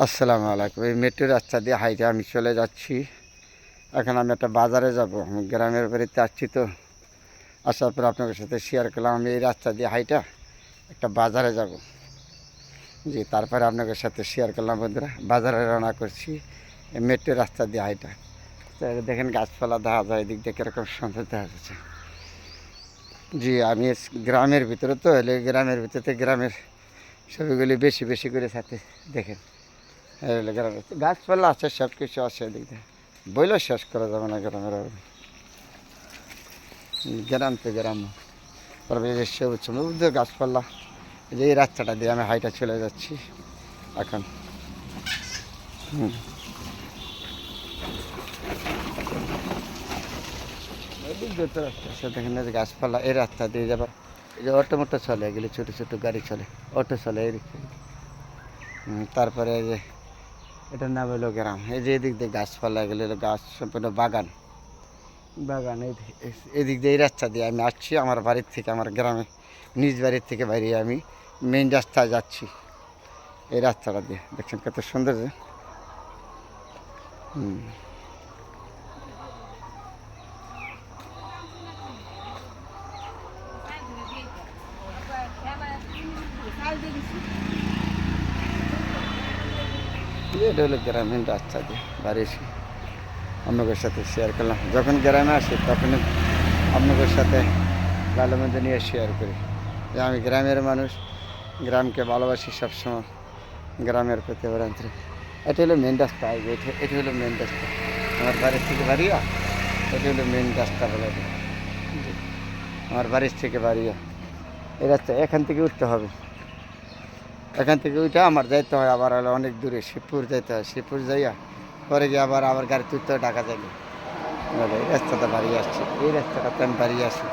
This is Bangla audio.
আসসালামু আলাইকুম। এই মেট্রো রাস্তা দিয়ে হাইটে আমি চলে যাচ্ছি। এখন আমি একটা বাজারে যাব। আমি গ্রামের বাড়িতে আসছি তো। আসার পর আপনাদের সাথে শেয়ার করলাম, আমি এই রাস্তা দিয়ে হাইটা একটা বাজারে যাব। জি, তারপরে আপনাদের সাথে শেয়ার করলাম, বন্ধুরা। বাজারে রওনা করছি এই মেট্রো রাস্তা দিয়ে হাইটা। তো দেখেন গাছপালা দেখা যায়, এদিক দিয়ে কীরকম সুন্দর দেখা যাচ্ছে। জি, আমি গ্রামের ভিতরে তো, এলে গ্রামের ভিতরে গ্রামের ছবিগুলি বেশি বেশি করে সাথে দেখেন। গাছপালা আছে সব কিছু আছে এদিক দিয়ে। বইলেও শেষ করা যাবে না গ্রামের। গ্রাম তো গ্রাম। তারপরে যে সবুজ গাছপালা। যে এই রাস্তাটা দিয়ে আমি হাইটা চলে যাচ্ছি এখন। দেখেন গাছপালা, এই রাস্তা দিয়ে যাবার এই যে অটো মোটো চলে, এগুলি ছোটো ছোটো গাড়ি চলে, অটো চলে এই তারপরে যে এটার নাম হলো গ্রাম এই যে এদিক দিয়ে গাছপালা হলো গাছ সম্পূর্ণ বাগান বাগান এদিক দিয়ে এই রাস্তা দিয়ে আমি আসছি আমার বাড়ির থেকে আমার গ্রামে নিজ বাড়ির থেকে বাইরে আমি মেইন রাস্তায় যাচ্ছি এই রাস্তাটা দিয়ে দেখছেন কত সুন্দর যে হুম এটা হলো গ্রামীণ রাস্তা দিয়ে বাড়ি এসে আপনাদের সাথে শেয়ার করলাম। যখন গ্রামে আসি, তখন আপনাদের সাথে ভালো মন্দ নিয়ে শেয়ার করি। যে আমি গ্রামের মানুষ, গ্রামকে ভালোবাসি সবসময়, গ্রামের প্রতি অন্তরে এটা হলো মেন রাস্তা এটা এটা হলো মেন রাস্তা। আমার বাড়ির থেকে বাড়িয়া এটা হলো মেন রাস্তা বলে আমার বাড়ির থেকে বাড়িয়া এই রাস্তা এখান থেকে উঠতে হবে। এখান থেকে ওইটা আমার যাইতে হয়, আবার হলো অনেক দূরে শিবপুর যাইতে হয়। শিবপুর যাইয়া পরে গিয়ে আবার আবার গাড়ি তুলতে ঢাকা যাইলে। বলে এই রাস্তাটা বাড়িয়ে আসছে। এই রাস্তাটা আমি বাড়িয়ে আসি।